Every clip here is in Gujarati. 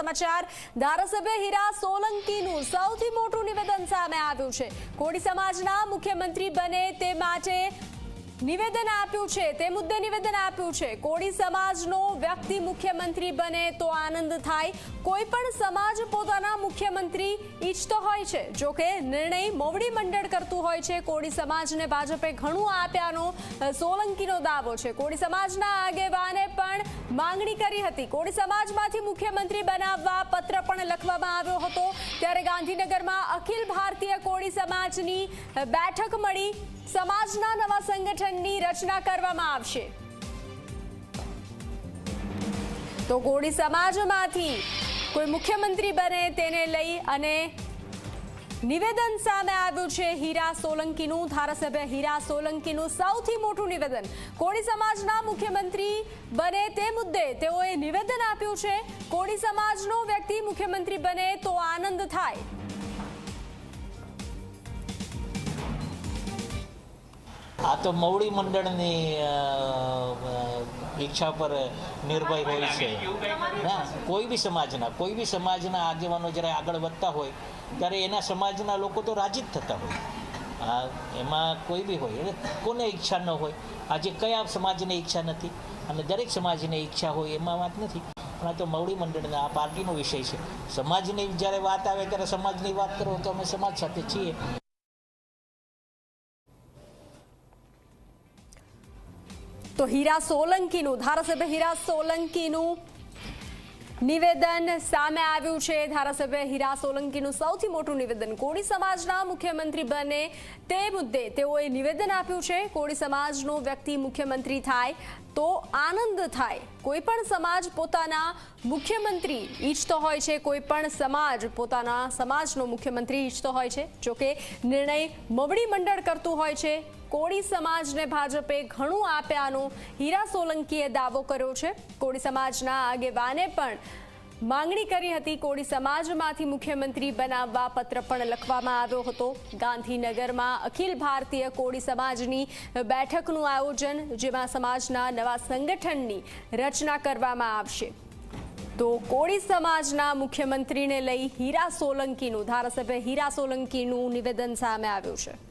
સમાચાર. ધારાસભ્ય હીરા સોલંકીનું સૌથી મોટું નિવેદન સામે આવ્યું છે. કોળી સમાજના મુખ્યમંત્રી બને તે માટે નિવેદન આપ્યું છે. તે મુદ્દે નિવેદન આપ્યું છે. કોળી સમાજનો વ્યક્તિ મુખ્યમંત્રી બને તો આનંદ થાય. કોઈ પણ સમાજ પોતાના મુખ્યમંત્રી ઈચ્છતો હોય છે. જો કે નિર્ણય મોવડી મંડળ કરતું હોય છે. કોળી સમાજને ભાજપે ઘણું આપ્યાનો સોલંકીનો દાવો છે. કોળી સમાજના આગેવાને પણ માંગણી કરી હતી. કોળી સમાજમાંથી મુખ્યમંત્રી બનાવવા પત્ર પણ લખવામાં આવ્યો હતો. ત્યારે ગાંધીનગરમાં અખિલ ભારતીય કોળી સમાજની બેઠક મળી. સમાજના નવા સંગઠનની રચના કરવામાં આવશે. તો કોળી સમાજમાંથી કોઈ મુખ્યમંત્રી બને તેને લઈ અને નિવેદન સામે આવ્યું છે હીરા સોલંકીનું, ધારાસભ્ય હીરા સોલંકીનું સૌથી મોટું નિવેદન. કોળી સમાજના મુખ્યમંત્રી બને તે મુદ્દે તેઓએ નિવેદન આપ્યું છે. કોળી સમાજનો વ્યક્તિ મુખ્યમંત્રી બને તો આનંદ થાય. આ તો મવડી મંડળની ઈચ્છા પર નિર્ભય હોય છે. ના કોઈ બી સમાજના, કોઈ બી સમાજના આગેવાનો જ્યારે આગળ વધતા હોય, ત્યારે એના સમાજના લોકો તો રાજી જ થતા હોય. એમાં કોઈ બી હોય કોને ઈચ્છા ન હોય? આજે કયા સમાજને ઈચ્છા નથી? અને દરેક સમાજને ઈચ્છા હોય એમાં વાત નથી. પણ આ તો મવડી મંડળના, આ પાર્ટીનો વિષય છે. સમાજની જ્યારે વાત આવે ત્યારે સમાજની વાત કરો તો અમે સમાજ સાથે છીએ. તો હીરા સોલંકીનું, ધારાસભ્ય હીરા સોલંકીનું નિવેદન સામે આવ્યું છે. ધારાસભ્ય હીરા સોલંકીનું સૌથી મોટું નિવેદન કોળી સમાજના મુખ્યમંત્રી બને તે મુદ્દે તેઓએ નિવેદન આપ્યું છે. કોળી સમાજનો વ્યક્તિ મુખ્યમંત્રી થાય તો આનંદ થાય. કોઈ પણ સમાજ પોતાના મુખ્યમંત્રી ઈચ્છતો હોય છે. કોઈ પણ સમાજ પોતાના સમાજનો મુખ્યમંત્રી ઈચ્છતો હોય છે. જોકે નિર્ણય મવડી મંડળ કરતું હોય છે. કોળી સમાજને ભાજપે ઘણું આપ્યાનો હીરા સોલંકીએ દાવો કર્યો છે. કોળી સમાજના આગેવાને પણ માંગણી કરી હતી કોળી સમાજમાંથી મુખ્યમંત્રી બનાવવા પત્ર પણ લખવામાં આવ્યો હતો. ગાંધીનગરમાં અખિલ ભારતીય કોળી સમાજની બેઠકનું આયોજન, જેમાં સમાજના નવા સંગઠનની રચના કરવામાં આવશે. તો કોળી સમાજના મુખ્યમંત્રીને લઈ હીરા સોલંકીનું, ધારાસભ્ય હીરા સોલંકીનું નિવેદન સામે આવ્યું છે.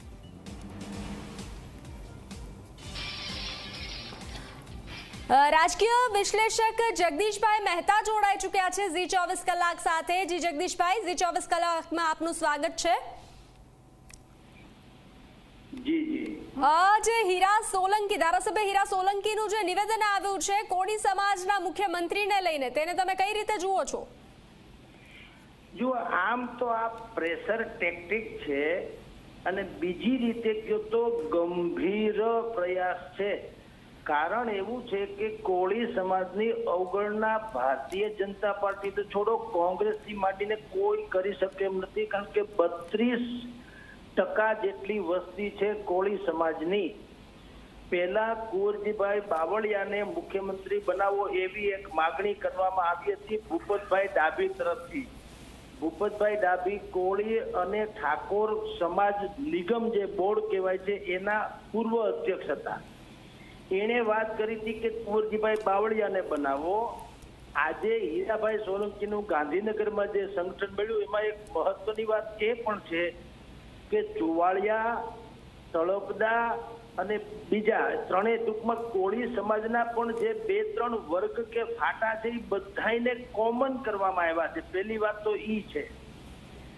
રાજકીય વિશ્લેષક જગદીશભાઈ મહેતા જોડાઈ ચૂક્યા છે ઝી ચોવીસ કલાક સાથે. જી જગદીશભાઈ ઝી ચોવીસ કલાકમાં આપનું સ્વાગત છે. જી જી. જે હીરા સોલંકી ધારાસભ્ય હીરા સોલંકીનું જે નિવેદન આવ્યું છે કોળી સમાજના મુખ્યમંત્રીને લઈને તેને તમે કઈ રીતે જુઓ છો? જુઓ આમ તો આ પ્રેશર ટેક્ટિક છે અને બીજી રીતે કયો તો ગંભીર પ્રયાસ છે. કારણ એવું છે કે કોળી સમાજની અવગણના ભારતીય જનતા પાર્ટી તો છોડો, કોંગ્રેસથી માંડીને કોઈ કરી શકે એમ નથી, કારણ કે બત્રીસ ટકા જેટલી વસ્તી છે કોળી સમાજની. પહેલા કુંવરજીભાઈ બાવળિયાને મુખ્યમંત્રી બનાવો એવી એક માગણી કરવામાં આવી હતી ભૂપતભાઈ ડાભી તરફથી. ભૂપતભાઈ ડાભી કોળી અને ઠાકોર સમાજ નિગમ જે બોર્ડ કહેવાય છે, એના પૂર્વ અધ્યક્ષ હતા. એણે વાત કરી હતી કે કુંવરજીભાઈ બાવળિયાને બનાવો. આજે હીરાભાઈ સોલંકીનું ગાંધીનગરમાં જે સંગઠન મળ્યું એમાં એક મહત્વની વાત એ પણ છે કે ચુવાળિયા, તળપદા અને બીજા ત્રણેય ટૂંકમાં કોળી સમાજના પણ જે બે ત્રણ વર્ગ કે ફાટા છે એ બધાયને કોમન કરવામાં આવ્યા છે. પહેલી વાત તો ઈ છે.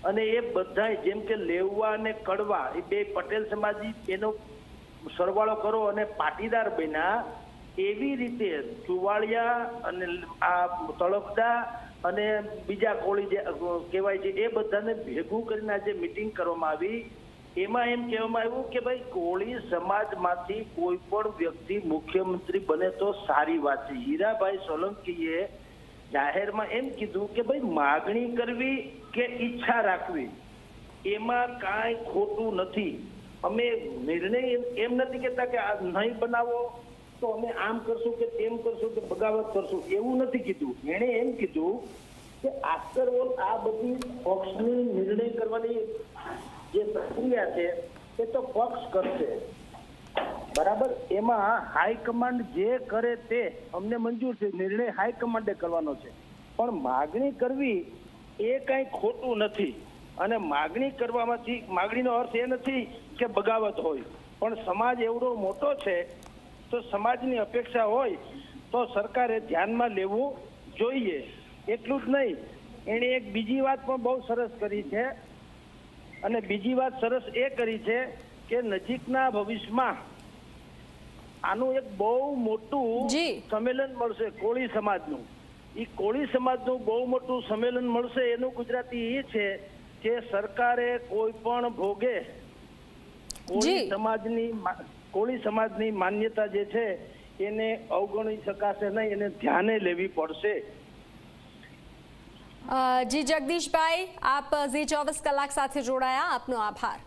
અને એ બધાય જેમ કે લેવવા અને કડવા એ બે પટેલ સમાજી એનો સરવાળો કરો અને પાટીદાર બન્યા એવી રીતે ચુવાળિયા અને આ તળપદા અને બીજા કોળી જે કહેવાય છે, એ બધાને ભેગું કરીને આજે મિટિંગ કરવામાં આવી. એમાં એમ કહેવામાં આવ્યું કે ભાઈ કોળી સમાજમાંથી કોઈ પણ વ્યક્તિ મુખ્યમંત્રી બને તો સારી વાત છે. હીરાભાઈ સોલંકીએ જાહેરમાં એમ કીધું કે ભાઈ, માગણી કરવી કે ઈચ્છા રાખવી, એમાં કાંઈ ખોટું નથી. અમે નિર્ણય એમ- નથી કહેતા કે આ નહીં બનાવો, તો અમે આમ કરશું કે તેમ કરશું કે બગાવત કરશું. એવું નથી કીધું. એણે એમ કીધું કે આફ્ટર ઓલ આ બધી પક્ષની નિર્ણય કરવાની જે પ્રક્રિયા છે, એ તો પક્ષ કરશે. બરાબર? એમાં હાઈકમાન્ડ જે કરે તે અમને મંજૂર છે. નિર્ણય હાઈકમાન્ડે કરવાનો છે. પણ માગણી કરવી એ કાંઈ ખોટું નથી. અને માગણી કરવામાંથી માગણીનો અર્થ એ નથી કે બગાવત હોય પણ સમાજ એવડો મોટો છે તો સમાજની અપેક્ષા હોય તો સરકારે ધ્યાનમાં લેવું જોઈએ. એટલું જ નહીં એણે એક બીજી વાત પણ બહુ સરસ કરી છે અને બીજી વાત સરસ એ કરી છે કે નજીકના ભવિષ્યમાં આનું એક બહુ મોટું સંમેલન મળશે કોળી સમાજનું. એ કોળી સમાજનું બહુ મોટું સંમેલન મળશે એનું ગુજરાતી એ છે કે સરકારે કોઈ પણ ભોગે કોળી સમાજની કોળી સમાજની માન્યતા જે છે એને અવગણી શકાશે નહીં એને ધ્યાને લેવી પડશે. જી જગદીશભાઈ આપ ઝી ચોવીસ કલાક સાથે જોડાયા. આપનો આભાર.